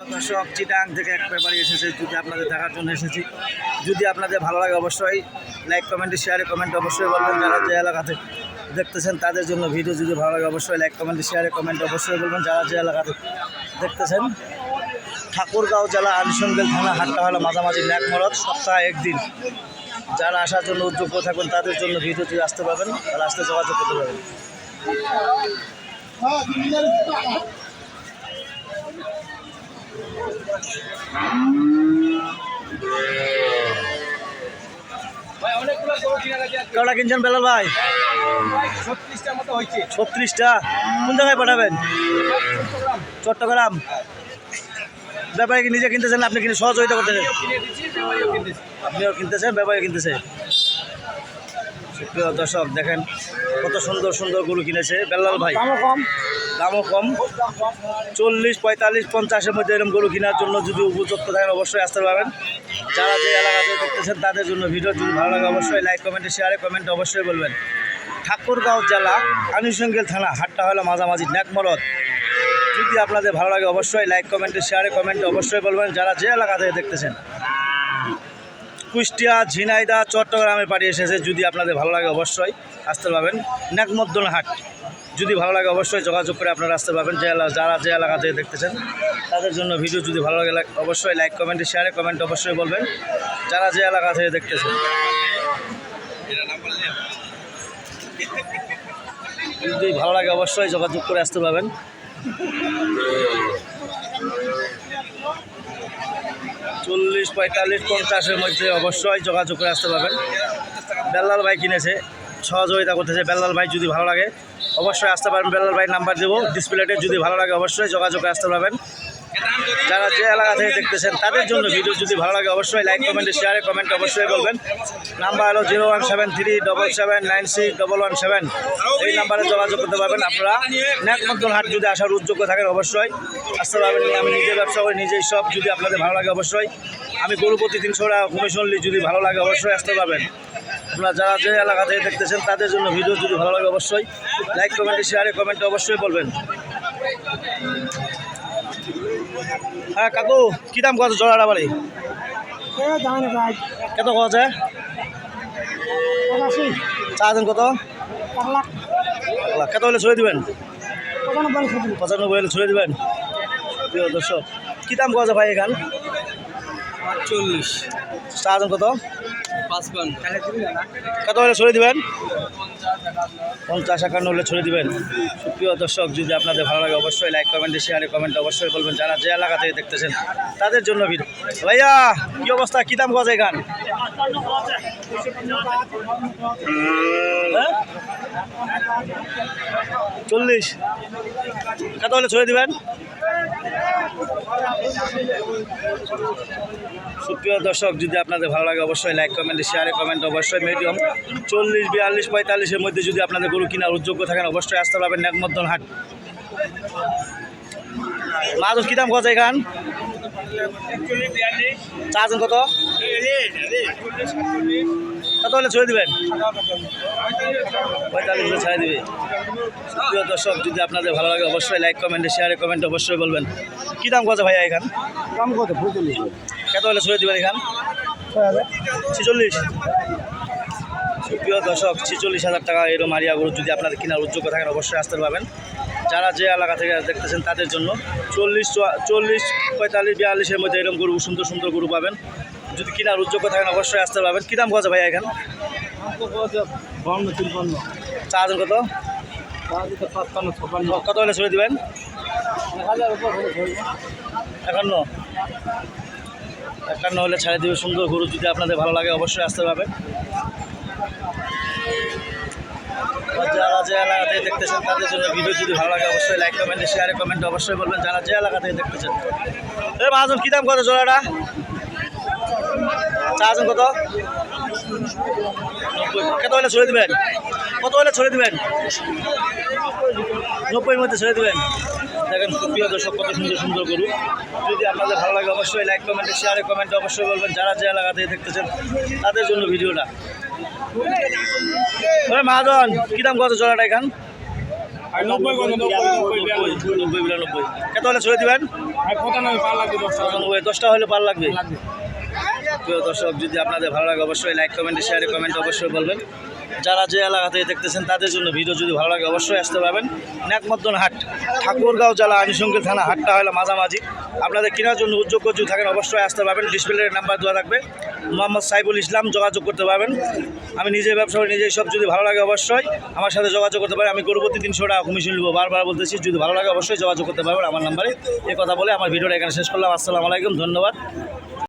দর্শক, চিটাং থেকে এক এসেছে। যদি আপনাদের দেখার জন্য এসেছি, যদি আপনাদের ভালো লাগে অবশ্যই লাইক কমেন্টে শেয়ারে কমেন্ট অবশ্যই বলবেন। যারা যে এলাকাতে দেখতেছেন, তাদের জন্য ভিডিও যদি ভালো লাগে অবশ্যই লাইক কমেন্টে শেয়ারে কমেন্ট অবশ্যই বলবেন। যারা যে এলাকাতে দেখতেছেন, ঠাকুরগাঁও জেলা আনুষঙ্গিক থানা, হাটটা হলো মাঝামাঝি ন্যাকমরদ সপ্তাহে একদিন। যারা আসার জন্য উদ্যোগ থাকবেন তাদের জন্য ভিডিও যদি আসতে পারবেন, তাহলে আসতে যোগাযোগ করতে পারবেন। কটা কিনছেন বেলাল ভাই? ছত্রিশটা। কোন জায়গায় পাঠাবেন? চট্টগ্রাম। ব্যাপারে নিজে কিনতেছেন আপনি কিনে সহযোগিতা করতেছেন? আপনিও কিনতেছেন ব্যাপারে কিনতেছে। সুপ্রিয় দর্শক দেখেন কত সুন্দর সুন্দর গরু কিনেছে বেল্লাল ভাই। কম। দামও কম। চল্লিশ পঁয়তাল্লিশ পঞ্চাশের মধ্যে এরকম গরু কেনার জন্য যদি উপযুক্ত থাকেন অবশ্যই আসতে পারবেন। যারা যে এলাকাতে দেখতেছেন তাদের জন্য ভিডিও যদি ভালো লাগে অবশ্যই লাইক কমেন্টে শেয়ারে কমেন্টে অবশ্যই বলবেন। ঠাকুরগাঁও জেলা আনুষঙ্গিক থানা হাটটা হলো মাঝামাঝি ন্যাকমরদ যদি আপনাদের ভালো লাগে অবশ্যই লাইক কমেন্টে শেয়ারে কমেন্টে অবশ্যই বলবেন। যারা যে এলাকা থেকে দেখতেছেন কুষ্টিয়া ঝিনাইদা চট্টগ্রামে পাঠিয়ে এসেছে। যদি আপনাদের ভালো লাগে অবশ্যই আসতে পারবেন। ন্যাকমদ্দন হাট। যদি ভালো লাগে অবশ্যই যোগাযোগ করে আপনারা আসতে পারবেন। যে যারা যে এলাকা থেকে দেখতেছেন, তাদের জন্য ভিডিও যদি ভালো লাগে অবশ্যই লাইক, কমেন্টে শেয়ারে কমেন্ট অবশ্যই বলবেন। যারা যে এলাকা থেকে দেখতেছেন। যদি ভালো লাগে অবশ্যই যোগাযোগ করে আসতে পারবেন চল্লিশ পঁয়তাল্লিশ পঞ্চাশের মধ্যে অবশ্যই যোগাযোগ করে আসতে পারবেন। বেল্লাল ভাই কিনেছে, সহযোগিতা করতেছে। বেল্লাল ভাই যদি ভালো লাগে, অবশ্যই আসতে পারবেন বেল্লাল ভাই নাম্বার দেবো। ডিসপ্লেটে যদি ভালো লাগে, অবশ্যই যোগাযোগ করে আসতে পারবেন। যারা যে এলাকা থেকে দেখতেছেন, তাদের জন্য ভিডিও যদি ভালো লাগে, অবশ্যই লাইক কমেন্টে শেয়ারে কমেন্ট অবশ্যই বলবেন। নাম্বার হলো zero one seven three double seven nine six double one seven এই নাম্বারে যোগাযোগ করতে পারবেন আপনারা। ন্যাক মতন হাট যদি আসার উদ্যোগ থাকেন, অবশ্যই। আসতে পারবেন আমি নিজে ব্যবসা করি, নিজেই সব যদি আপনাদের ভালো লাগে, অবশ্যই। আমি গরু প্রতি তিনশো টাকা কমিশন যদি ভালো লাগে, অবশ্যই আসতে পারবেন। আপনারা যারা যে এলাকা থেকে দেখতেছেন, তাদের জন্য ভিডিও যদি ভালো লাগে, অবশ্যই। লাইক কমেন্টে শেয়ারে কমেন্টে অবশ্যই বলবেন। হ্যাঁ কাকু কী দাম কত জোড়াটা বাড়ি কত পঁচাশি। চার্জেন কত? কত হলে ছড়ে দিবেন? পঁচানব্বই হলে ছড়ে দিবেন? প্রিয় দর্শক কী দাম কত ভাই এখান চল্লিশ চারজন কত? কত হলে ছড়ে দিবেন? পঞ্চাশ একান্ন হলে ছড়ে দিবেন। সুপ্রিয় দর্শক, যদি আপনাদের ভালো লাগে অবশ্যই লাইক কমেন্টে শেয়ারে কমেন্ট অবশ্যই বলবেন যারা যে এলাকা থেকে দেখতেছেন, তাদের জন্য ভিডিও ভাইয়া, কি অবস্থা? কী দাম কত এখান হ্যাঁ? চল্লিশ। কত হলে ছড়ে দিবেন? সুপ্রিয় দর্শক, যদি আপনাদের ভালো লাগে অবশ্যই লাইক কমেন্ট শেয়ারে কমেন্ট অবশ্যই মিডিয়াম চল্লিশ, বিয়াল্লিশ, পঁয়তাল্লিশের মধ্যে যদি আপনাদের গরু কেনার উদ্যোগ্য থাকেন, অবশ্যই আসতে পারবেন ন্যাকমদ্দন হাট। মাছ কী দাম কত এখান? চার্জেন কত? কত হলে ছড়ে দিবেন? পঁয়তাল্লিশ হলে ছেড়ে দিবে। প্রিয় দর্শক যদি আপনাদের ভালো লাগে অবশ্যই লাইক কমেন্টে শেয়ারে কমেন্ট অবশ্যই বলবেন। কী দাম কত ভাইয়া এখান? দাম কত? পঁয়তাল্লিশ কত হলে ছড়ে দিবেন এখান? ছেচল্লিশ। প্রিয় দর্শক ছেচল্লিশ হাজার টাকা এরকম মারিয়া গরু যদি আপনাদের কেনার উদ্যোগ থাকেন অবশ্যই আসতে পারবেন। যারা যে এলাকা থেকে দেখতেছেন তাদের জন্য চল্লিশ চল্লিশ পঁয়তাল্লিশ বিয়াল্লিশের মধ্যে এরকম গরু সুন্দর সুন্দর গরু পাবেন। যদি কেনার উদ্যোগ থাকেন অবশ্যই আসতে পারবেন। কী দাম কত ভাই এখান? চার্জন কত? পাঁচপান্ন কত হলে ছড়ে দিবেন? একান্ন। একান্ন হলে ছাড়ে দেবে সুন্দর গরু যদি আপনাদের ভালো লাগে, অবশ্যই আসতে পারবেন। যারা যে এলাকা থেকে দেখতেছেন, তাদের জন্য ভিডিও যদি ভালো লাগে, অবশ্যই লাইক কমেন্টে শেয়ারে কমেন্টে অবশ্যই বলবেন। যারা যে এলাকা থেকে দেখতেছেন। এ মহাজন কী দাম কত জোড়াটা? চার্জন কত? কত হলে ছড়ে দিবেন? কত হলে ছড়ে দিবেন? নব্বইয়ের মধ্যে ছেড়ে দেবেন। দেখেন প্রিয় দর্শক কত সুন্দর সুন্দর গরু। যদি আপনাদের ভালো লাগে অবশ্যই লাইক কমেন্টে শেয়ারে কমেন্টে অবশ্যই বলবেন। যারা যে এলাকা থেকে দেখতেছেন তাদের জন্য ভিডিওটা। মহাজন কী দাম কত জোড়াটা এখান? কত হলে ছেড়ে দিবেন? দশটা। হলে পার লাগবে। প্রিয় দর্শক, যদি আপনাদের ভালো লাগে অবশ্যই লাইক কমেন্ট শেয়ারে কমেন্ট অবশ্যই বলবেন। যারা যে এলাকা থেকে দেখতেছেন, তাদের জন্য ভিডিও যদি ভালো লাগে, অবশ্যই আসতে পারবেন। ন্যাকমদ্দন হাট, ঠাকুরগাঁও জেলা আনিসঙ্গিল থানা, হাটটা হলো মাঝামাঝি। আপনাদের কেনার জন্য উদ্যোগ যদি থাকেন, অবশ্যই আসতে পারবেন। ডিসপ্লের নাম্বার দেওয়া থাকবে। মোহাম্মদ সাইবুল ইসলাম যোগাযোগ করতে পারবেন। আমি নিজে ব্যবসা করি, নিজেই সব যদি ভালো লাগে অবশ্যই আমার সাথে যোগাযোগ করতে পারেন। আমি গরুপতি তিনশো টাকা কমিশন নেব। বারবার বলতেছি, যদি ভালো লাগে অবশ্যই যোগাযোগ করতে পারবেন। আমার নাম্বারে এই কথা বলে আমার ভিডিওটা এখানে শেষ করলাম। আসসালামু আলাইকুম, ধন্যবাদ।